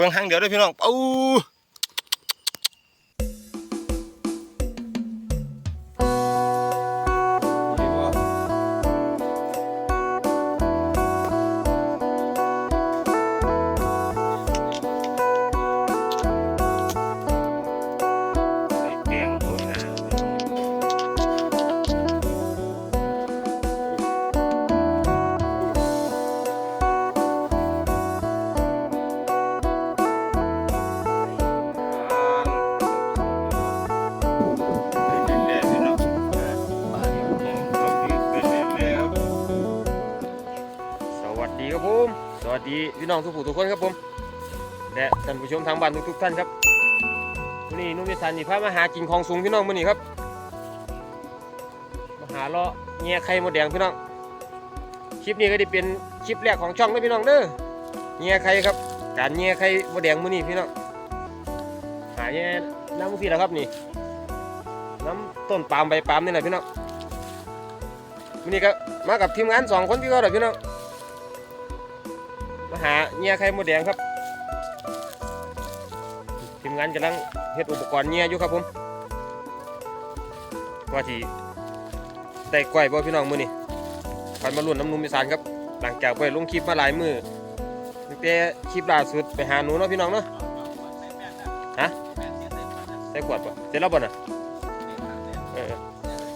บื้องหางเดียวด้อพี่น้องอู้ สวัสดีพี่น้องทุกผู้ทุกคนครับผมและท่านผู้ชมทางบ้านทุกๆท่านครับวันนี้นุ่มวิสานนี่พามาหากินของสูงพี่น้องมื้อนี้ครับมาหาเลาะแง่ไข่มดแดงพี่น้องคลิปนี้ก็ได้เป็นคลิปแรกของช่องเลยพี่น้องเด้อแง่ไข่ครับ การแง่ไข่มดแดงมื้อนี้พี่น้องหาแง่น้ำมุสีแล้วครับนี่น้ำต้นปาล์มใบปาล์มนี่แหละพี่น้องมื้อนี้ก็มากับทีมงานสองคนพี่ก็เลยพี่น้อง มาหาเงี้ยไข่มดแดงครับทีมงานกำลังเฮ็ดอุปกรณ์เงี้ยอยู่ครับผมว่าที่ได้ก้อยบ่พี่น้องมือนี้คอยมาลุ้นน้ำนุ่มอีสานครับ หลังจากไปลงคลิปมาหลายมือตั้งแต่คลิปล่าสุดไปหาหนูเนาะพี่น้องเนาะฮะใส่ขวดป่ะเสร็จแล้วบ่น่ะเออ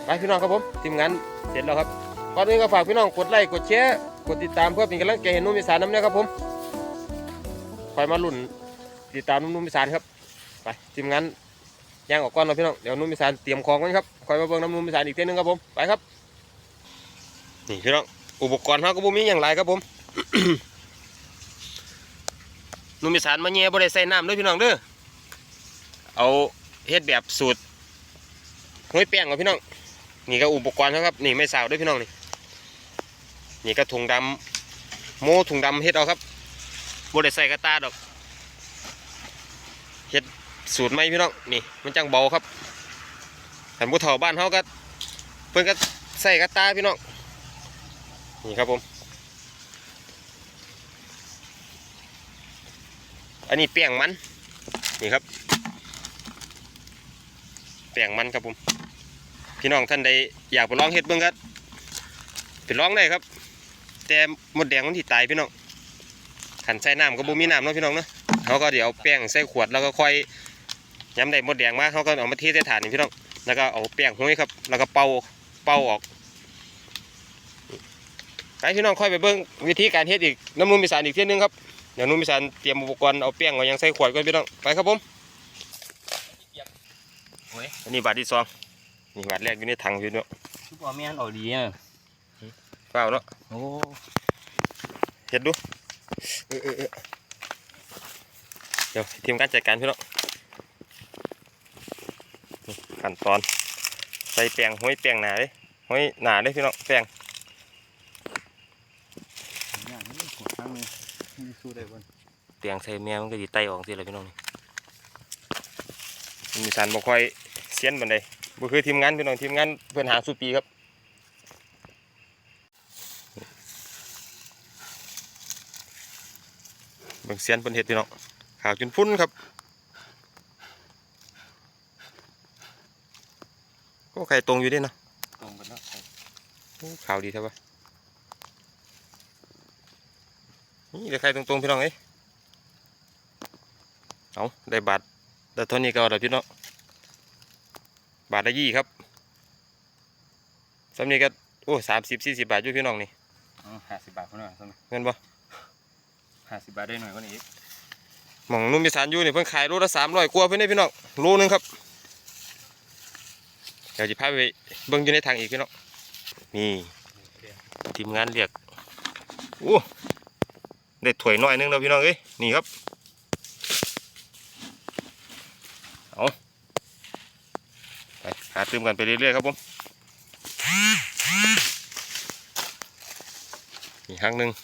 ไปพี่น้องครับผมทีมงานเสร็จแล้วครับก่อนอื่นก็ฝากพี่น้องกดไลค์กดแชร์ กดติดตามเพื่อเป็นกำลังใจให้นุ่มอีสานน้ำเนี่ยครับผมคอยมาลุ่นติดตามหนุ่มอีสานครับไปทีมงานย่างออกก่อนเนาพี่น้องเดี๋ยวนุ่มอีสานเตรียมของกันครับคอยมาเบิ่งน้ำนุ่มอีสานอีกเท่ยนึงครับผมไปครับนี่พี่น้องอุปกรณ์เขาก็บ่มีอย่างไรครับผมนุ่มอีสานมาแย่บ่ได้ใส่น้ำด้วยพี่น้องเด้อเอาเฮ็ดแบบสูตรห้อยแป้งครับพี่น้องนี่ก็อุปกรณ์เขาครับนี่ไม่สาวด้วยพี่น้องนี่ นี่ก็ถุงดำโม่ถุงดำเฮ็ดเอาครับบ่ได้ใส่กระตาดอกเฮ็ดสูตรใหมพี่น้องนี่มันจังเบาครับหันผู้เฒ่าบ้านเฮาก็เพิ่นก็ใส่กระตาพี่น้องนี่ครับผม อันนี้แป้งมันนี่ครับแป้งมันครับผมพี่น้องท่านใดอยากไปลองเฮ็ดเบิ่งก็ไปลองได้ครับ แต่มดแดงมันที่ตายพี่น้องขันใส่น้ำก็บ่มีน้ำเนาะพี่น้องเนาะเขาก็เดี๋ยวเอาแป้งใส่ขวดแล้วก็ค่อยย้ำได้มดแดงมาเขาก็เอามาเทใส่ถาดนี่พี่น้องแล้วก็เอาแป้งห้อยครับ แล้วก็เป่าเป่าออกไปพี่น้องค่อยไปเบิ่งวิธีการเฮ็ดอีกน้ำนุ่มอีสานอีกเที่ยนึงครับเดี๋ยวนุ่มอีสานเตรียมอุปกรณ์เอาแป้งเอายังใส่ขวดก่อนพี่น้องไปครับผมอันนี้บาทที่สองนี่บาทแรกอยู่ในถังพี่น้องทุกว่าแม่นเอาดีอะ เปล่าเนาะโอ้เห็ดดูเออเออเออเดี๋ยวทีมการจัดการพี่น้องนี่ขั้นตอนใส่แป้งห้อยแป้งหนาเลยห้อยหนาเลยพี่น้องแป้งยนี่หัวข้างนึงมีสู้ได้บ่แป้งใส่แมวมันก็ดีไตออกสิเลยพี่น้องนี่มีสันบ่ค่อยเสียนบันไดบ่คือทีมงานพี่น้องทีมงานเพื่อนหาสุปีครับ เบิ่งเสียนเพิ่นเฮ็ดพี่น้องขาวจนฟุ้นครับโอ้ไข่ตรงอยู่เดิเนาะตรงกันแล้วโอ้ขาวดีใช่ปะนี่เดี๋ยวไข่ตรงๆพี่น้องเอ้ยเอาได้บาทแต่เท่านี้ก็เอาเดี๋ยวพี่น้องบาทละยี่ครับสำนี้ก็โอ้สามสิบสี่สิบบาทอยู่พี่น้องนี่ห้าสิบบาทคนหน่อยสักเงินบ่ ห้าสิบบาทได้หน่อยกว่านี้อีกหม่องนุ่มมีสารอยู่นี่เพิ่นขายโลละสามร้อยกว่าเพิ่นได้พี่น้องโลนึงครับเดี๋ยวจะพาไปเบิ่งอยู่ในทางอีกพี่น้องนี่ทีมงานเรียกโอ้ได้ถ้วยน้อยนึงแล้วพี่น้องเอ้ยนี่ครับเอาไปหาตื่มกันไปเรื่อยๆครับผมอีกครั้งหนึ่ง โ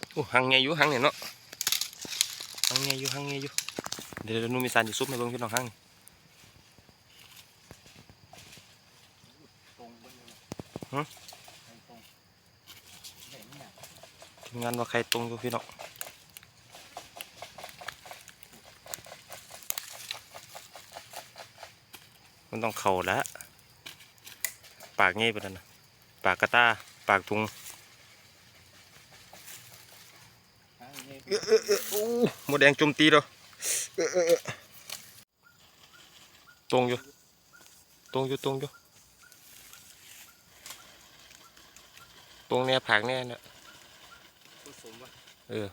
อ้ หังไงอยู่หังเนี่ยเนาะหังไงอยู่หังไงอยู่เดี๋ยวเดี๋ยวหนุ่มมีสารจะซุปในเบิ้องพี่น้องหังนี่ฮะตรงทีมงานว่าใครตรงอยู่พี่น้องมันต้องเข่าแล้วปากงี้ไปแล้วนะปากกระตาปากทุง หางนี่ เออเออเออโอ้ห มดแดงโจมตีแล้วเออเออเออตรงอยู่ตรงอยู่ตรงอยู่ตรงเนี้ยผากเนี้ยเนี่ยผสมวะเออ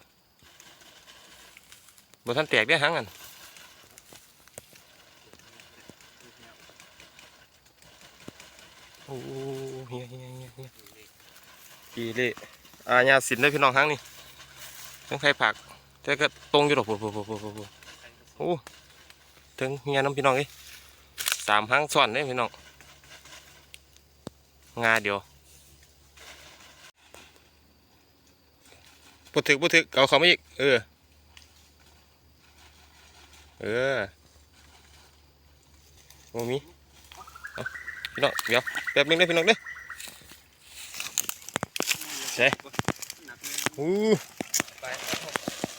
บ่ทันแตกได้อหังอันโอ้เฮียเฮียเฮียเฮียกีเล่อาญาสินได้อพี่น้องหังนี่ทั้งไข่ผัก แต่ก็ตรงอยู่ดอกโอ้โหโอ้โหโอ้โหโอ้โหโอ้ถึงเฮียน้ำพี่น้องเอ้สามหังซ้อนได้พี่น้องงาเดียวพูดถึกพูดถึกเอาเขาไมาอีก เออ เออโอ้มีพี่น้องเดี๋ยวแป๊บนึงเด้พี่น้องเด้อเฮ้ยหนักเลยอู้ไป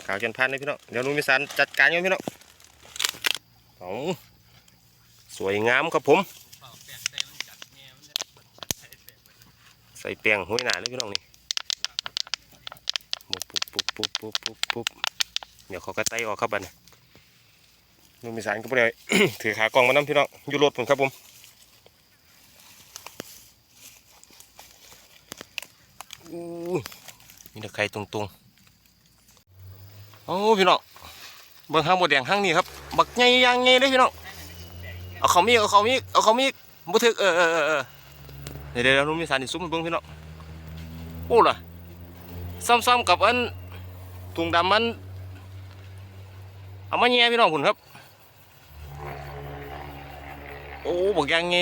ข่าวจนพันเลยพี่น้องเดี๋ยวลุงมิสานจัดการอยู่พี่น้องเอาสวยงามครับผม ใส่เนี่ยใส่แปลกไปใส่แป้งห้วยหนาเลยพี่น้องนี่ปุ๊บปุ๊บปุ๊บปุ๊บปุ๊บปุ๊บเดี๋ยวเขาก็ไต่ออกครับบัดนี้ลุงมิสานก็บ่ไปถือขากองมานํพี่น้องอยู่รถผมครับผมอู้ยมีแต่ไข่ตรงๆ โอ้พี่น้องเบิ่งห้างบดแดงห้างนี้ครับ บักใหญ่อยางไงเลยพี่น้อง เอาเขามีอีกเอาเขามีอีกเอาเขามีอีกบ่ถึกเออเออเออเดี๋ยวเดี๋ยวลุงมิสานนี่ซุ่มเบิ่งพี่น้อง โอ้ล่ะซ้ำๆกับอันถุงดำมัน เอามาแย่พี่น้องคุณครับ โอ้บอกยังไง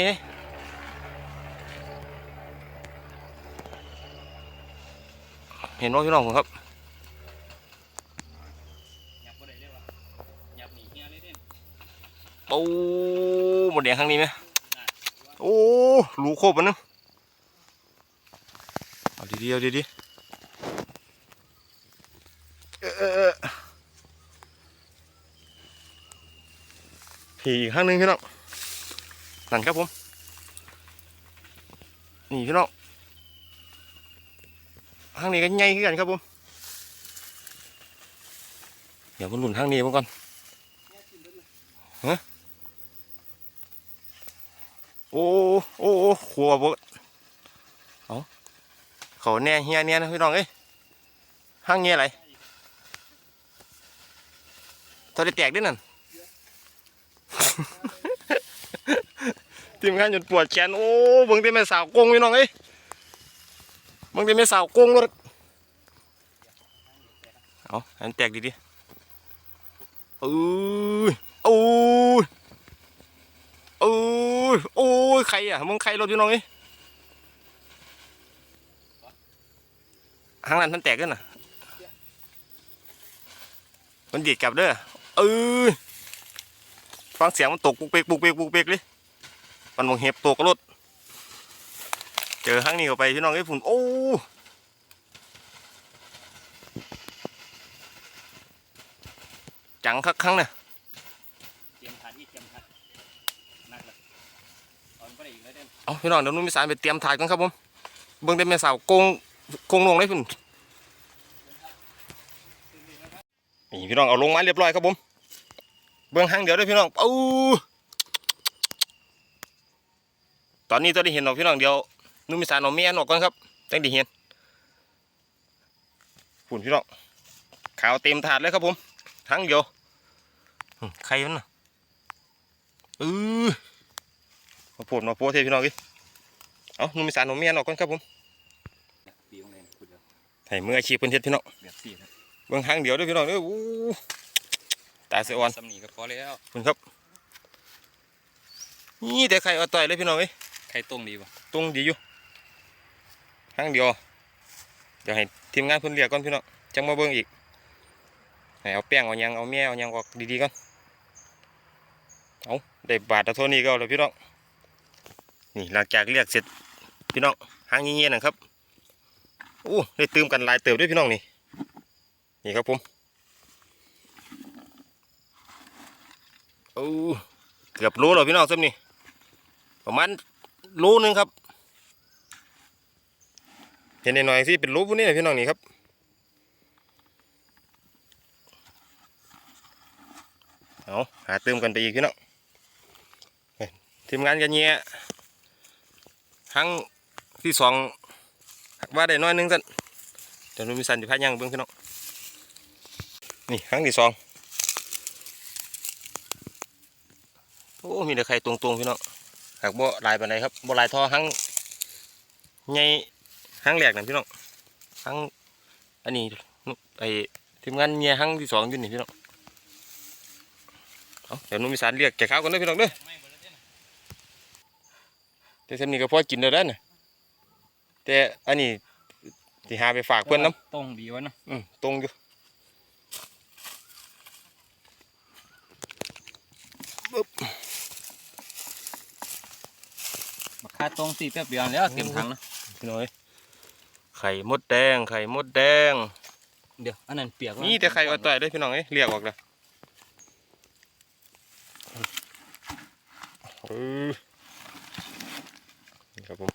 เห็นว่าพี่น้องผมครับ หยับบ่ได้เลยวะหยับหนีเฮียเลยเด้ โอ้ หมดแดงข้างนี้ไหมโอ้รูโคบมันนึงเอาดีๆเอาดีๆเออเออเออผีอีกข้างนึงพี่น้องนั่นครับผม นี่พี่น้องข้างนี้ก็ใหญ่ขึ้นกันครับผมเดี๋ยวมันหลุนข้างนี้มาก่อน โอ้โอ้โอ้ขัวบเอาเขาแน่เฮียเนี่ยนะพี่น้องเอ้ยห้างเงี้ยอะไรเธอได้แตกด้วยนั่น ทีมงานจนปวดแขนโอ้เบิ่งแต่แม่สาวกงพี่น้องเอ้ยเบิ่งแต่แม่สาวกงรถเอาให้มันแตกดีๆเอ้ยโอ้ย โอ้ยโอ้ยใครอะมึงใครรถพี่น้องเอ้ยข้างนั้นท่านแตกกันน่ะ มันดีดกลับเด้อเอ้ยฟังเสียงมันตกปุกเปกปุกเปกปุกเปกเลยมันมองเห็บตกกับรถเจอข้างนี้เข้าไปพี่น้องเอ้ฝุ่นโอ้จังคักครั้งน่ะ เตรียมขัดอีกเตรียมขัดหนักเลยตอนบ่ได้อีก เอาพี่น้องเดี๋ยวนุ่มมิสานไปเตรียมถ่ายกันครับผมเบิ่งแต่แม่สาวโกงโกงลงเลยพุ่นี่พี่น้องเอาลงมาเรียบร้อยครับผมเบิ่งหางเดี๋ยวด้วยพี่น้องเอ้าตอนนี้ตัวได้เห็นหรอกพี่น้องเดี๋ยวนุ่มมิสานเอาเมียนออกก่อนครับจังด้เห็นฝุ่นพี่น้องขาวเต็มถาดเลยครับผมทั้งเดียวใครมันน่ะเออ มาโผล่มาโพสเทพี่น้องดิเอานุ่มอีสานหนุ่มเมียนออกก่อนครับผมปีของเลยคุณเด้อให้มืออาชีพเพิ่นเฮ็ดพี่น้องแบบสี่นะเบิ่งหางเดียวเด้อพี่น้องเด้ออู้ตายเสียอ่อนสำนีก็พอแล้วคุณครับ นี่แต่ไข่เอาต่อยเลยพี่น้องเอ้ยใครตรงดีป่ะตรงดีอยู่หางเดียวเดี๋ยวให้ทีมงานเพิ่นเรียกก่อนพี่น้องจังมาเบิ่งอีกให้เอาแป้งเอาหยังเอาแม่เอาหยังออกดีๆก่อนเอาได้บาทละเท่านี้ก็เอาเลยพี่น้อง นี่หลังจากเรียกเสร็จพี่น้องหางเงี้ยๆนะครับโอ้ได้เติมกันลายเติบด้วยพี่น้องนี่นี่ครับผมโอ้เกือบโลแล้วพี่น้องซ้ำนี่ประมาณโลนึงครับ เห็นหน่อยสิเป็นโลพวกนี้นะพี่น้องนี่ครับเอาหาเติมกันไปอีกพี่น้องเฮ้ยทีมงานกันเงี้ย ครั้งที่สองว่าได้น้อยนึงสันเดี๋ยวหนูมีสันจะพายังเบิ่งพี่น้องนี่ครั้งที่สองโอ้มีแต่ไข่ตรงๆพี่น้องหากบ่หลายปานครับบ่หลายท่อหังใหญ่หังแหลกนั่นพี่น้องหังอันนี้ไอ้ทีมงานเงียหังที่สองอยู่นี่พี่น้องเดี๋ยวหนูมีสารเรียกแกข้าวกันเด้พี่น้องเด้อ แต่สำนี้ก็พอกินได้แล้วนะแต่อันนี้ที่หาไปฝากเพื่อนน้ตรงดีวะเนาะำอืมตรงอยู่มาค่าตรงสี่แป๊บเดียวแล้วเต็มถังนะพี่น้อยไข่มดแดง ไข่มดแดงเดี๋ยวอันนั้นเปียกนี่แต่ไข่อ่อนต่อยเด้วยพี่น้องเอ้ยเรียกออกเลยเออนี่ครับผม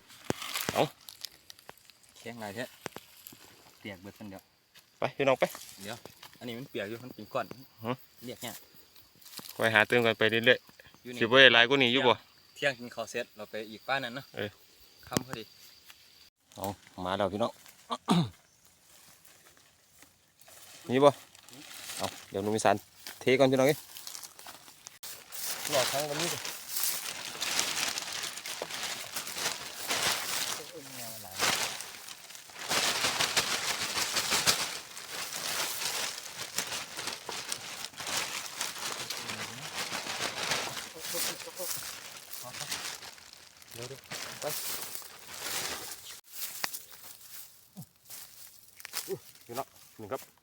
แข็งหลายแท้เปียกเบิดกันเดียว ไปพี่น้องไปอันนี้มันเปียกอยู่มันเป็นก้อนฮะเรียกเนี่ยคอยหาเติมกันไปเรื่อยอยู่ๆนี่สิบ่ได้หลายกว่านี้อยู่บ่ เที่ยงกินข้าวเสร็จเราไปอีกป้านนั้นเนาะเออค่ำพอดีเอามาแล้วพี่น้องนี่บ่เอาเดี๋ยวหนูมีสารเทก่อนพี่น้องเอ้ยหลอดทั้งวันนี้ดิเดี๋ยวเดี๋ยวไปอยนี่เนาะนี่ครับ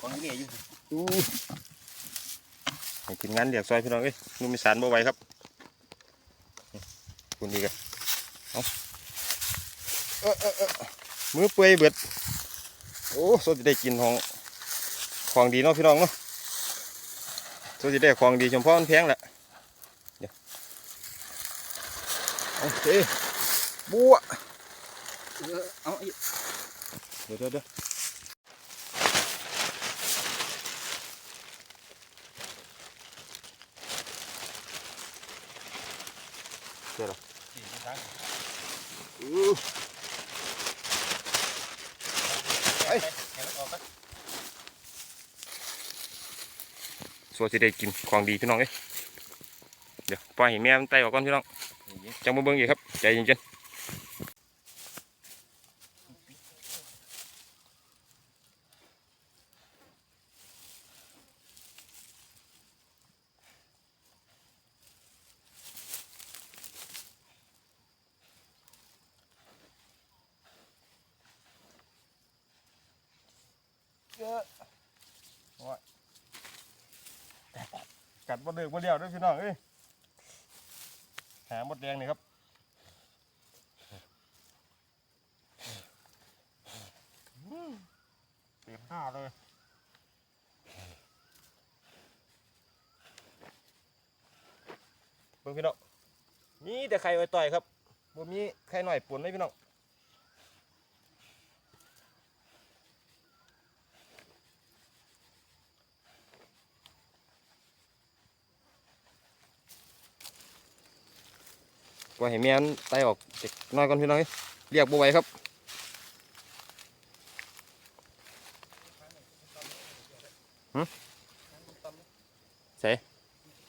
ของนี่อยู่อู้ให้ทีมงานเรียกซอยพี่น้องเอ้ยหนูมีสารบ่ไหวครับคุณดีกันเอาเออเออเออมือเปื่อยเบิด โอ้สดจะได้กินของของดีเนาะพี่น้องเนาะสดจะได้ของดีชมพ่อมันแพงแหละเดี๋ยวโอเคบัวเอาอีกเดี๋ยวเดี๋ยวเดี๋ยวเดี๋ยวเหรอ นี่ครับ อู้ ไปให้มัน ออกไปสัวจะได้กินของดีพี่น้องเอ้ยเดี๋ยวปล่อยให้แม่มันไตออกก่อนพี่น้องจังมาเบิ่งอีกครับใจเย็นๆกัดบ่เดือกบ่เลี้ยวเด้วยพี่น้องเอ้ยหาหมดแดงนี่ครับ เต็ม ห้าเลย เบิ่งพี่น้องมีแต่ไข่ไว้ต่อยครับบ่มีไข่หน่อยป่นเลยพี่น้องปล่อยให้แม่นไตออกเด็กน้อยก่อนพี่น้องเรียกบ่ไหวครับ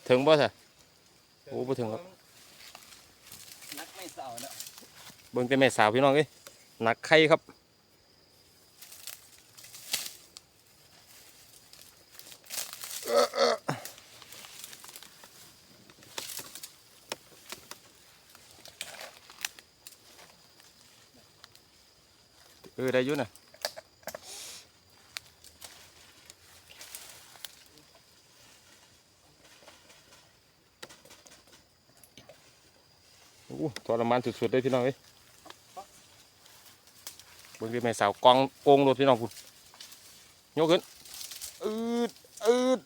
ถึงบ่สะโอ้บ่ถึงครับนักไม่ไม่เศร้าเนาะเบิ่งแต่แม่สาวพี่น้องเอ้ยหนักไข่ครับเออได้อยุ่น่ะโอ้ท รมานสุดๆเลยพี่น้องเอ้ยเบิ่งดิแม่สาวกองโกงรถพี่น้องคุณยกขึ้นอืดอืด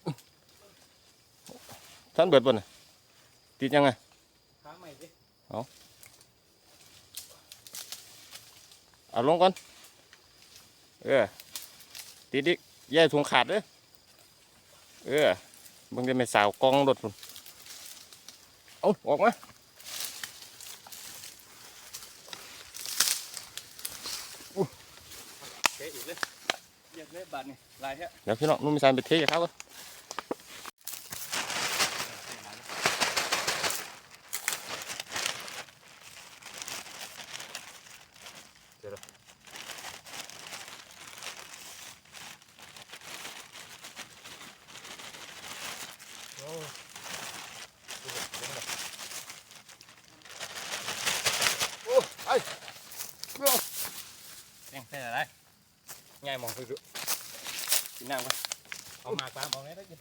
ท่านเบิดบ่น่ะติดยังไงค้างใหม่สิเอาลงก่อน เออ ติดอีกแย่ถุงขาดเด้อเออเบิ่งดิแม่สาวกองรถคุณเอาออกมา เทอีกเลย เรียกเลยบาทนี่ลายแท้เดี๋ยวพี่น้องนุ่มมีสารไปเทกับเขาก่อนโอ้ไอ้เรื่องแป้งใส่อะไรง่ายมองคือกิ นน้ำก่อนเอาหมากปลาบอกเลยได้กิน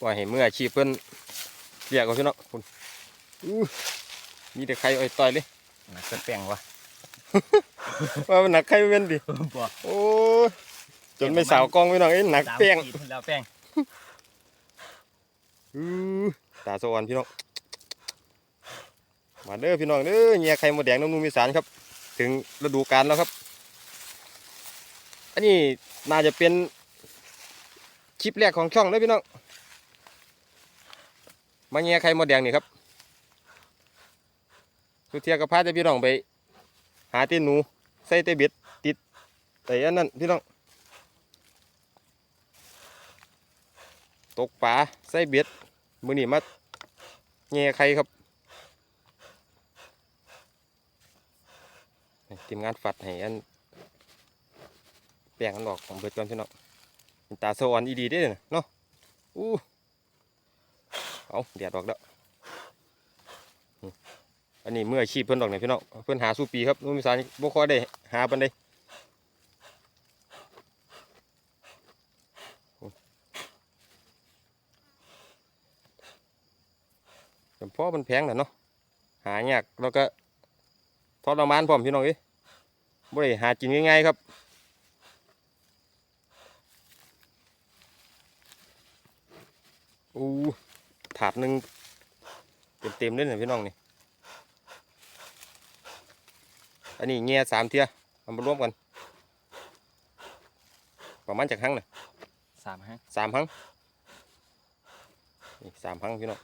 ปล่อยให้มืออาชีพเพิ่นเรียกเอาพี่น้องคุณอู้มีแต่ใครอ้อยต่อยเลยหนักแป้งวะว่ามันหนักใครเว้นดิบ่โอ้ยจนไม่สาวกล้องพี่น้องเอ้ยหนักแป้งสามขีดแล้วแป้งอู้ตา สวรรค์พี่น้องมาเด้อพี่น้องเด้อเงียไข่มดแดงน้ำนุ่มมีสารครับ ถึงฤดูกาลแล้วครับ อันนี้น่าจะเป็นคลิปแรกของช่องเลยพี่น้องมาเงียไข่มดแดงนี่ครับสุเทียกับพาแต่พี่น้องไป หาเต้นหนูใส่เต้เบ็ดติดแต่อันนั้นพี่น้องตกปลาใส่เบ็ดมือนี่มา เงียไข่ครับทีมงานฝัดให้อันแป้งอันดอกของเบิดก่อนพี่น้องเนตาสวรรค์อีดีเด้อเนาะอู้เอาเดียดออกแล้วอันนี้เมื่อชีพเพิ่อนดอกเนี่ยพี่น้องเพิ่อนหาสู้ปีครับนุ่มอีสานบ่ค่อยได้หาปานใด แต่พอมันแพงน่ะเนาะหายากแล้วก็ทรมานพร้อมพี่น้องเอ้ยบ่ได้หากินง่ายๆครับอู้ถาดหนึงเต็มๆเลยนะพี่น้องนี่อันนี้เงี้ยสามเทียเอามารวมกันประมาณจากครั้งน่ะสามฮะสามครั้งนี่สามครั้งพี่น้อง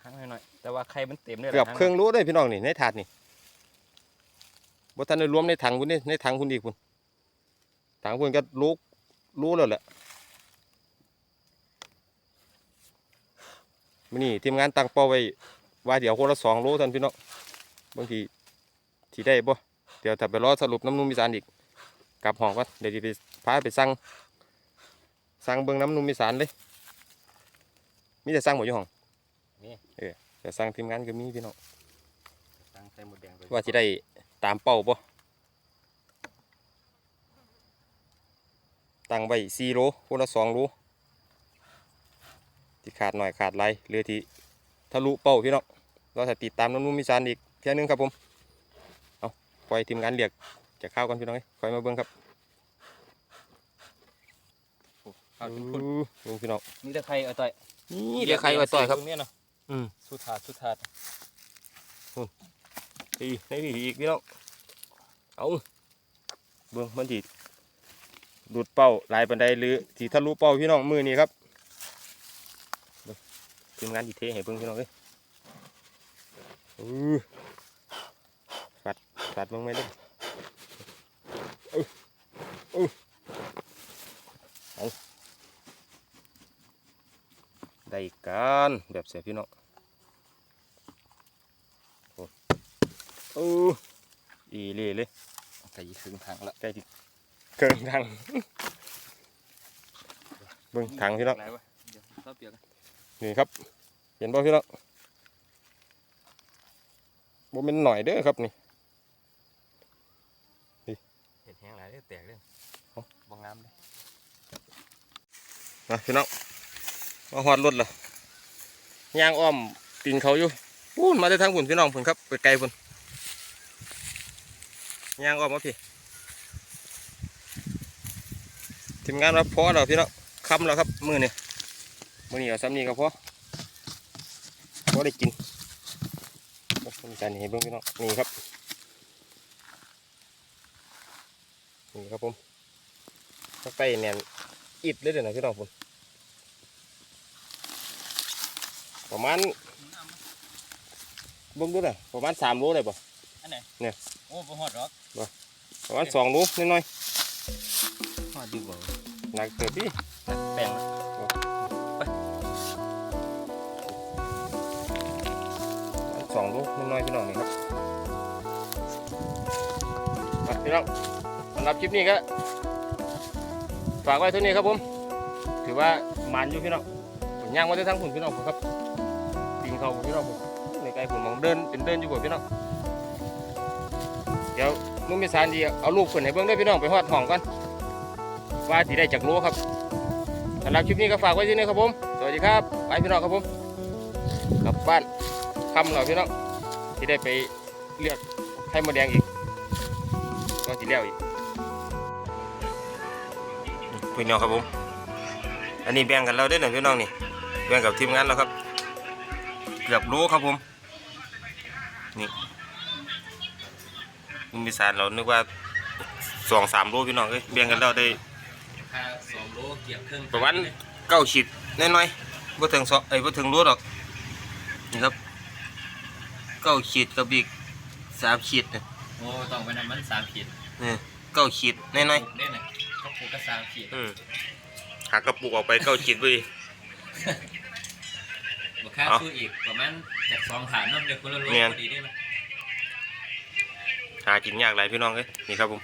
ครั้งหน่อยๆแต่ว่าไข่มันเต็มเลยเกือบเครื่องรู้เลยพี่น้องนี่ในถาดนี่บ่ทันได้รวมในถังคุณนี่ในถังคุณอีกคุณถังคุณก็รู้รู้แล้วแหละมื้อนี้ทีมงานตั้งเป้าไว้ว่าเดี๋ยวคนละสองโลท่านพี่น้องบางทีที่ได้บ่เดี๋ยวถ้าไปรอสรุปน้ำนุ่มอีสานอีกกลับห้องก่อนเดี๋ยวสิไปพาไปสั่งสั่งเบิ่งน้ำนุ่มอีสานเลย มีแต่สั่งหมดอยู่ห้องแต่สร้างทีมงานก็มีพี่น้องตั้งใส่หมดแดงไปว่าจะได้ตามเป้าป่ตั้งไว้สี่โลคนละสองโลที่ขาดหน่อยขาดไรเรือที่ทะลุเป้าพี่น้องเราจะติดตามน้ำนุ่มมิสานอีกเที่ยหนึงครับผมเอาปล่อยทีมงานเรียกจะเข้ากันพี่น้องเอ้ยคอยมาเบิ่งครับเอาทุกคนอู้ดูพี่น้องนี่ตะไคร้เอาต่อย นี่เดี๋ยวใครไว้ต่อยครับตรงเนี้ยเนาะอืมสุดถาดสุดถาดดีในดีอีกพี่น้องเอาเบิ่งมันทีดูดเป้าหลายปันไดหรือที่ทะลุเป้าพี่น้องมือนี่ครับเบิ่งทีมงานดีเทให้เบิ่งพี่น้องเอ้ยอือฟัดฟัดเบิ่งไหมเด้อ ส่กันแบบเสียพี่น้องโอ้โอ้อีเล่เลยใส่ครึ่งทางละใกล้ที่เกินทางเบิ่งทางพี่น้องอะไรวะเดี๋ยวซอสเปียกกันนี่ครับ เห็นป่ะพี่น้องบ่เป็นหน่อยเด้อครับนี่เห็ดแห้งหลายเลยแตกเลยเอ้าบางงามเลยมาพี่น้อง มาหอดรถเหรอย่างอ้อมตีนเขาอยู่ปูนมาได้ทางพุ่นพี่น้องพุ่นครับไปไกลพุ่นย่างอ้อมมาพี่ทีมงานเราพอแล้วพี่น้องคำแล้วครับมือเนี่ยมือนี่เอาซ้ำนี่ก็พอพอได้กินมีการเห็นเบิ่งพี่น้องนี่ครับนี่ครับผมข้างใต้แน่นอิดเลยเดี๋ยวนะพี่น้องพุ่น ประมาณเบิ่งดูน่ะประมาณสามโลเลยป่ะอันไหนเนี่ยโอ้บ่ฮอดหรอกประมาณสองโลน้อยฮอดดีกว่าๆหนักเติบพี่แป้งสองลูกน้อยๆพี่น้องนี่ครับมาพี่น้องสำหรับคลิปนี้ก็ฝากไว้เท่านี้ครับผม ถือว่ามันอยู่พี่น้องผมย่างมาได้ทั้งผุนพี่น้องผมครับ เขาพี่น้องผมในไกลผมมองเดินเป็นเดินอยู่บ่พี่น้องเดี๋ยวนุ่มมีสารดีเอาลูกคนให้เบิ่งด้วยพี่น้องไปหอดห้องก่อนว่าที่ได้จากโลครับสำหรับคลิปนี้ก็ฝากไว้ที่นี่ครับผมสวัสดีครับไปพี่น้องครับผมกลับบ้านคำเราพี่น้องที่ได้ไปเลือกไข่มดแดงอีกก็สีเลี้ยวอีกพี่น้องครับผมอันนี้แบ่งกันเราได้หน่อยพี่น้องนี่แบ่งกับทีมงานเราครับ กือบรู้ครับผม นี่ลุงมีสารเรานึกว่าสองสามโลพี่น้องเอ้ยแบ่งกันเราได้ค่าสองโลเกียบครึ่งประมาณเก้าขีดน้อยๆบ่ถึงสองเอ้ยบ่ถึงรู้หรอกนี่ครับเก้าขีดกับอีกสามขีดเนี่ยโอ้ต้องไปนำมันสามขีดนี่เก้าขีดน้อยปลูกได้ไหนก็ปลูกก็สามขีดๆอืมหักกระปุกออกไปเก้าขีดไป อีกบ่ค่าเอาซื้ออีกประมาณจากสองฐานเนาะเดี๋ยวคนละโลแม่นพอดีได้ไหมหากินยากหลายพี่น้องเอ้ยนี่ครับผม